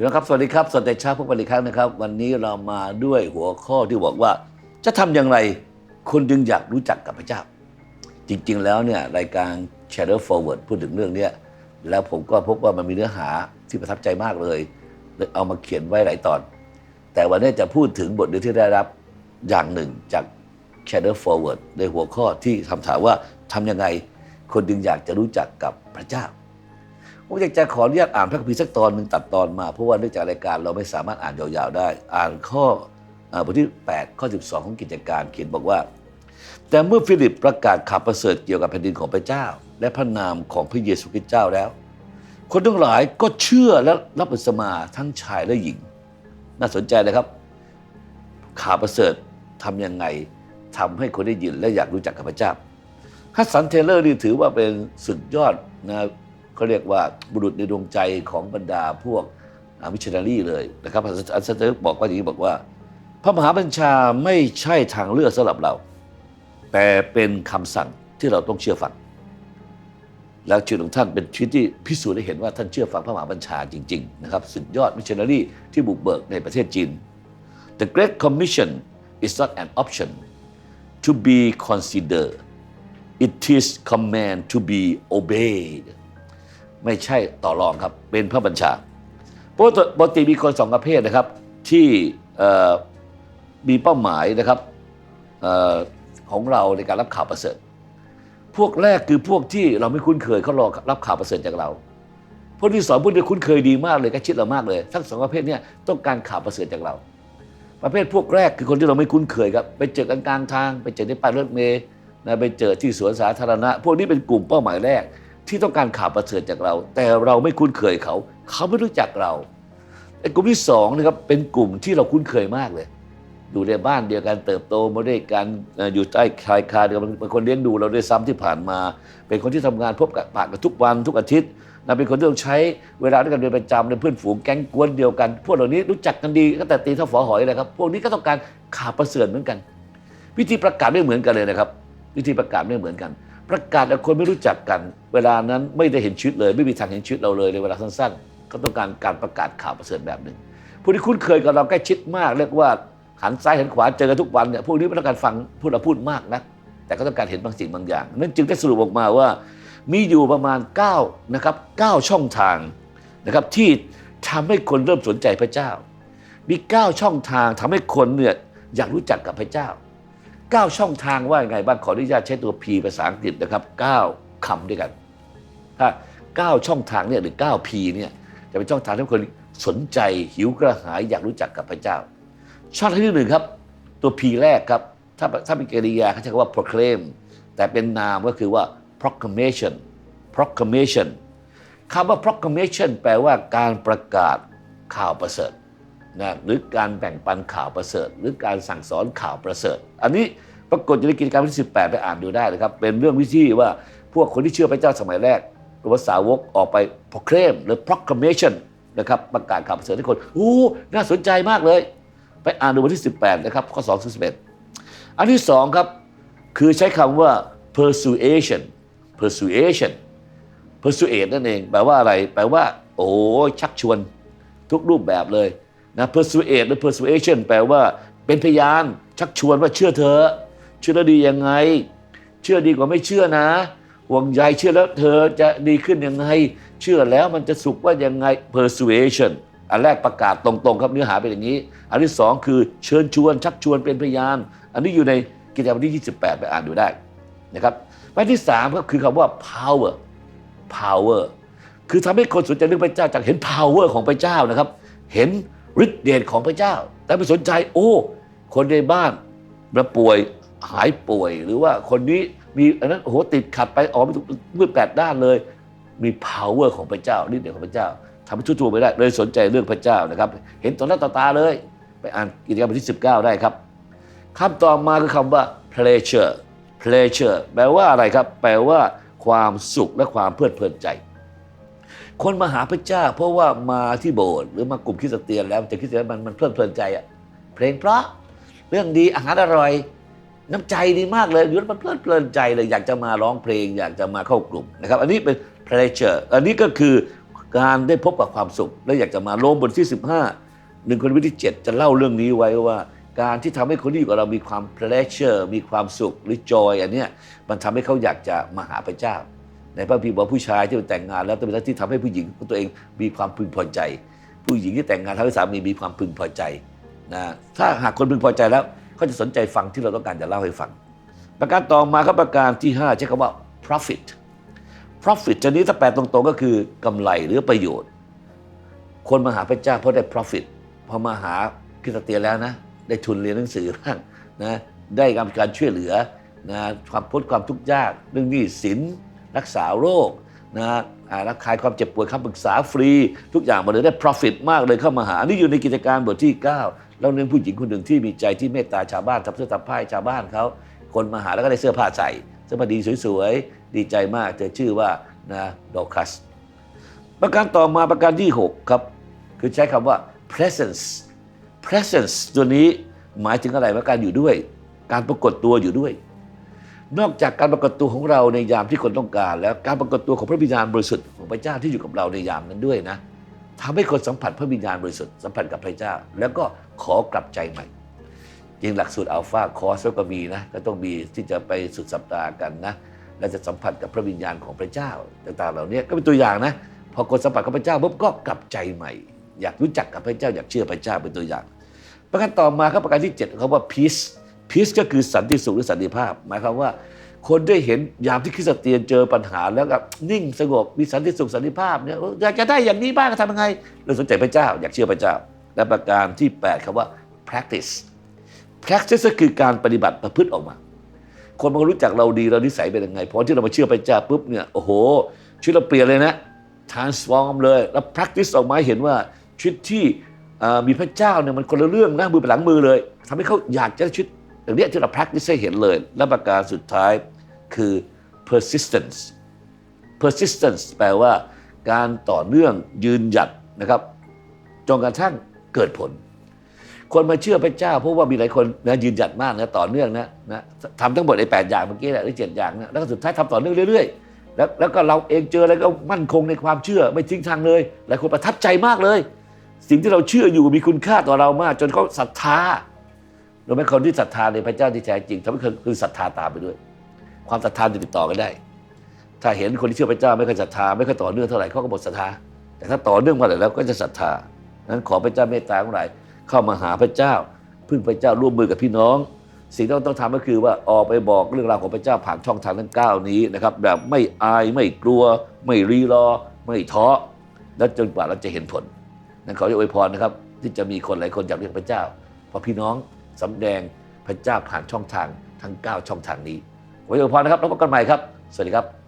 พี่น้องครับ สวัสดีครับสวัสดีเช้าพบกันอีกครั้งนะครับ วันนี้เรามาด้วยหัวข้อที่บอกว่า จะทำอย่างไรคนจึงอยากรู้จักกับพระเจ้า จริงๆแล้วเนี่ยรายการ Shadow Forward พูดถึงเรื่องนี้แล้วผมก็พบว่ามันมีเนื้อหาที่ประทับใจมากเลยเลยเอามาเขียนไว้หลายตอน แต่วันนี้จะพูดถึงบทเรียนที่ได้รับอย่างหนึ่งจาก Shadow Forward ในหัวข้อที่คำถามว่าทำยังไงคนจึงอยากจะรู้จักกับพระเจ้า ผมอยากจะขออนุญาตอ่านพระคัมภีร์สักตอนหนึ่งตัดตอนมา เพราะว่าเนื่องจากรายการเราไม่สามารถอ่านยาวๆได้ อ่านข้อบทที่ 8 ข้อ 12 ของกิจการเขียนบอกว่า แต่เมื่อฟิลิปประกาศข่าวประเสริฐเกี่ยวกับแผ่นดินของพระเจ้า และพระนามของพระเยซูคริสต์เจ้าแล้ว คนทั้งหลายก็เชื่อและรับอิสมาทั้งชายและหญิง น่าสนใจนะครับ ข่าวประเสริฐทำยังไงทำให้คนได้ยินและอยากรู้จักกับพระเจ้าฮัสสันเทเลอร์นี่ถือว่าเป็นสุดยอดนะ เขาเรียกว่าบุรุษในดวงใจของบรรดาพวกมิชชันนารีเลยนะครับฮัสสันเทเลอร์บอกว่าอย่างนี้บอกว่า พระมหาบัญชาไม่ใช่ทางเลือกสำหรับเรา แต่เป็นคำสั่งที่เราต้องเชื่อฟัง แล้วชีวิตของท่านเป็นชีวิตที่พิสูจน์ให้เห็นว่าท่านเชื่อฟังพระมหาบัญชาจริงๆนะครับสุดยอดมิชชันนารีที่บุกเบิกในประเทศจีน The Great Commission is not an option to be considered it is command to be obeyed ไม่ใช่ต่อรองครับ เป็นพระบัญชาปกติปกติมีคนสองประเภทนะครับ ที่มีเป้าหมายนะครับออของเราในการรับข่าวประเสริฐ พวกแรกคือพวกที่เราไม่คุ้นเคยเขารอรับข่าวประเสริฐจากเรา พวกที่สองพวกที่คุ้นเคยดีมากเลยใกล้ชิดเรามากเลย ทั้งสองประเภทเนี้ต้องการข่าวประเสริฐจากเรา ประเภทพวกแรกคือคนที่เราไม่คุ้นเคยครับไปเจอกันกลางทาง ไปเจอในป้ายรถเมล์นะไปเจอที่สวนสาธารณะ พวกนี้เป็นกลุ่มเป้าหมายแรก ที่ต้องการข่าวประเสริฐจากเรา แต่เราไม่คุ้นเคยเขา เขาไม่รู้จักเราไอ้กลุ่มที่สองนะครับเป็นกลุ่มที่เราคุ้นเคยมากเลย อยู่ในบ้านเดียวกันเติบโตมาด้วยกันอยู่ใต้ชายคาเดียวกันเป็นคนเลี้ยงดูเราด้วยซ้ำที่ผ่านมา เป็นคนที่ทำงานพบกับผ่านกันทุกวันทุกอาทิตย์นะเป็นคนที่ต้องใช้เวลาด้วยกันเป็นประจำในเพื่อนฝูงแก๊งกวนเดียวกัน พวกเหล่านี้รู้จักกันดีก็แต่ตีเท่าฝอหอยเลยครับ พวกนี้ก็ต้องการข่าวประเสริฐเหมือนกัน วิธีประกาศไม่เหมือนกันเลยนะครับ วิธีประกาศไม่เหมือนกัน ประกาศแต่คนไม่รู้จักกัน เวลานั้นไม่ได้เห็นชีวิตเลย ไม่มีทางเห็นชีวิตเราเลยในเวลาสั้นๆเขาต้องการการประกาศข่าวประเสริฐแบบหนึ่งผู้ที่คุ้นเคยกับเราใกล้ชิดมากเรียกว่าหันซ้ายหันขวาเจอกันทุกวันเนี่ยพวกนี้ไม่ต้องการฟังพูดเราพูดมากนะแต่ก็ต้องการเห็นบางสิ่งบางอย่าง นั่นจึงได้สรุปออกมาว่า มีอยู่ประมาณ9นะครับ9ช่องทางนะครับที่ทำให้คนเริ่มสนใจพระเจ้า มี 9 ช่องทางทำให้คนเนี่ยอยากรู้จักกับพระเจ้า 9 ช่องทางว่าไงบ้างขออนุญาตใช้ตัว P ภาษาอังกฤษนะครับ 9คำด้วยกัน ถ้า 9 ช่องทางเนี่ยหรือ 9 P เนี่ยจะเป็นช่องทางที่คนสนใจหิวกระหายอยากรู้จักกับพระเจ้า ช่องทางที่หนึ่งครับ ตัว P แรกครับ ถ้าถ้าเป็นกริยาเขาใช้คำว่า proclaim แต่เป็นนามก็คือว่า proclamation proclamation คำว่า proclamation แปลว่าการประกาศข่าวประเสริฐ นะหรือการแบ่งปันข่าวประเสริฐ หรือการสั่งสอนข่าวประเสริฐ อันนี้ปรากฏอยู่ในกิจการบทที่ 18 ไปอ่านดูได้นะครับ เป็นเรื่องวิธีว่าพวกคนที่เชื่อพระเจ้าสมัยแรกหรือว่าสาวกออกไป proclaim หรือ proclamation นะครับประกาศข่าวประเสริฐให้คนโอ้น่าสนใจมากเลย ไปอ่านดูบทที่ 18 นะครับ ข้อ2ถึง11 อันที่สองครับ คือใช้คำว่า persuasion persuasion persuade นั่นเอง แปลว่าอะไร แปลว่า โอ้ชักชวนทุกรูปแบบเลย นะ persuade หรือ persuasion แปลว่าเป็นพยาน ชักชวนว่าเชื่อเธอ เชื่อแล้วดียังไง เชื่อดีกว่าไม่เชื่อนะ ห่วงใยเชื่อแล้วเธอจะดีขึ้นยังไง เชื่อแล้วมันจะสุขว่ายังไง persuasion อันแรกประกาศตรงๆครับเนื้อหาเป็นอย่างนี้ อันที่สองคือเชิญชวน ชักชวนเป็นพยาน อันนี้อยู่ในกิจการบทที่ 28 ไปอ่านดูได้นะครับอันที่สามก็คือคำว่า power power คือทำให้คนสนใจเรื่องพระเจ้าจากเห็น power ของพระเจ้านะครับ เห็น ฤทธิ์เดชของพระเจ้า แต่ไม่สนใจ โอ้ คนในบ้านมาป่วยหายป่วย หรือว่าคนนี้มีอันนั้นโอ้โหติดขัดไปออกไม่ถูกมืดแปดด้านเลย มี power ของพระเจ้าฤทธิ์เดชของพระเจ้าทำให้ทั่วๆไปได้เลยสนใจเรื่องพระเจ้านะครับ เห็นต่อหน้าต่อตาเลย ไปอ่านกิจกรรมบทที่ 19 ได้ครับคำต่อมาคือคำว่า pleasure pleasure แปลว่าอะไรครับ แปลว่าความสุขและความเพลิดเพลินใจ คนมาหาพระเจ้า เพราะว่ามาที่โบสถ์หรือมากลุ่มคริสเตียนแล้วจะคริสเตียนมันมันเพลิดเพลินใจอะเพลงเพราะเรื่องดีอาหารอร่อย น้ำใจดีมากเลยยู่แล้วมันเพลิดเพลินใจเลยอยากจะมาร้องเพลง อยากจะมาเข้ากลุ่มนะครับ อันนี้เป็น pleasure อันนี้ก็คือการได้พบกับความสุข และอยากจะมาโลมบทที่ 15หนึ่งคนวิที่ 7 จะเล่าเรื่องนี้ไว้ว่า การที่ทำให้คนที่อยู่กับเรามีความ pleasure มีความสุขหรือ joy อันเนี้ยมันทำให้เขาอยากจะมาหาพระเจ้า ในพระพีบอกผู้ชายที่แต่งงาน แล้วต้องเป็นหน้าที่ทำให้ผู้หญิงของตัวเองมีความพึงพอใจ ผู้หญิงที่แต่งงานทำให้สามีมีความพึงพอใจนะถ้าหากคนพึงพอใจแล้วเขาจะสนใจฟังที่เราต้องการจะเล่าให้ฟัง ประการต่อมาครับประการที่ 5 ใช้คำว่า profit profit จะนี้ถ้าแปลตรงๆก็คือกำไรหรือประโยชน์ คนมาหาพระเจ้าเพราะได้ profit พอมาหาคริสเตียนแล้วนะ ได้ทุนเรียนหนังสือบ้างนะได้การช่วยเหลือนะความพ้นความทุกข์ยากเรื่องหนี้สิน รักษาโรคนะอ่ารักคายความเจ็บป่วยคำปรึกษาฟรี ทุกอย่างมดเลยได้ profit มากเลยเข้ามาหา นี่อยู่ในกิจการบทที่9เราเรื่องผู้หญิงคนหนึ่งที่มีใจที่เมตตาชาวบ้านทำเสื้อทำผ้าให้ชาวบ้านเขาคนมาหาแล้วก็ได้เสื้อผ้าใส่ เสื้อผ้าดีสวยๆ ดีใจมากเธอชื่อว่านะดอคัส ประการต่อมาประการที่ 6 ครับ คือใช้คำว่า presence presence ตัวนี้หมายถึงอะไรว่าการอยู่ด้วย การปรากฏตัวอยู่ด้วย นอกจากการปรากฏตัวของเราในยามที่คนต้องการ แล้วการปรากฏตัวของพระวิญญาณบริสุทธิ์ของพระเจ้าที่อยู่กับเราในยามนั้นด้วยนะทำให้คนสัมผัสพระวิญญาณบริสุทธิ์สัมผัสกับพระเจ้า แล้วก็ขอกลับใจใหม่จริงหลักสูตรอัลฟาคอร์สก็มีนะก็ต้องมีที่จะไปสุดสัปดาห์กันนะและจะสัมผัสกับพระวิญญาณของพระเจ้าต่างๆ เหล่านี้ก็เป็นตัวอย่างนะพอคนสัมผัสกับพระเจ้าปุ๊บก็กลับใจใหม่ อยากรู้จักกับพระเจ้าอยากเชื่อพระเจ้าเป็นตัวอย่าง ประการต่อมาครับประการที่7เขาว่า peace peace ก็คือสันติสุขหรือสันติภาพ หมายความว่า คนได้เห็นยามที่คริสเตียนเจอปัญหาแล้วก็นิ่งสงบมีสันติสุขสันติภาพเนี่ยอยากจะได้อย่างนี้บ้างทำยังไงเราสนใจพระเจ้า อยากเชื่อพระเจ้า และประการที่ 8คำว่า practice practice ก็คือการปฏิบัติประพฤติออกมา คนมันรู้จักเราดีเรานิสัยเป็นยังไงพอที่เรามาเชื่อพระเจ้าปุ๊บเนี่ยโอ้โหชีวิตเราเปลี่ยนเลยนะ transform เลยแล้ว practice ออกมาเห็นว่าชีวิตที่มีพระเจ้าเนี่ยมันคนละเรื่องนะมือเป็นหลังมือเลยทำให้เขาอยากจะชีวิต อย่างนี้ที่เรา practice ให้เห็นเลย และประการสุดท้ายคือ persistence persistence แปลว่าการต่อเนื่องยืนหยัดนะครับจนกระทั่งเกิดผล คนมาเชื่อพระเจ้าเพราะว่ามีหลายคนนะยืนหยัดมากนะต่อเนื่องนะนะทำทั้งหมดไอ้แปดอย่างเมื่อกี้แหละหรือเจ็ดอย่างนะแล้วก็สุดท้ายทำต่อเนื่องเรื่อยๆ แล้วแล้วก็เราเองเจออะไรก็มั่นคงในความเชื่อไม่ทิ้งทางเลย หลายคนประทับใจมากเลย สิ่งที่เราเชื่ออยู่มีคุณค่าต่อเรามาก จนเขาศรัทธา ราไม่คนที่ศรัทธาในพระเจ้าที่แท้จริงทำให้คนคือศรัทธาตามไปด้วย ความศรัทธาจะติดต่อกันได้ ถ้าเห็นคนที่เชื่อพระเจ้าไม่เคยศรัทธาไม่เคยต่อเนื่องเท่าไหร่เขาก็หมดศรัทธา แต่ถ้าต่อเนื่องมาไหนแล้วก็จะศรัทธานั้นขอพระเจ้าเมตตาของหลายเข้ามาหาพระเจ้า พึ่งพระเจ้าร่วมมือกับพี่น้อง สิ่งที่เราต้องทำก็คือว่าออกไปบอกเรื่องราวของพระเจ้าผ่านช่องทางทั้ง9นี้นะครับแบบไม่อายไม่กลัว ไม่รีรอ ไม่ท้อและจนกว่าเราจะเห็นผลนั้นขอให้อวยพรนะครับที่จะมีคนหลายคนอยากเรียกพระเจ้าเพราะพี่น้อง สำแดงพระเจ้าผ่านช่องทางทั้ง 9 ช่องทางนี้ขอให้อวยพรนะครับแล้วพบกันใหม่ครับ สวัสดีครับ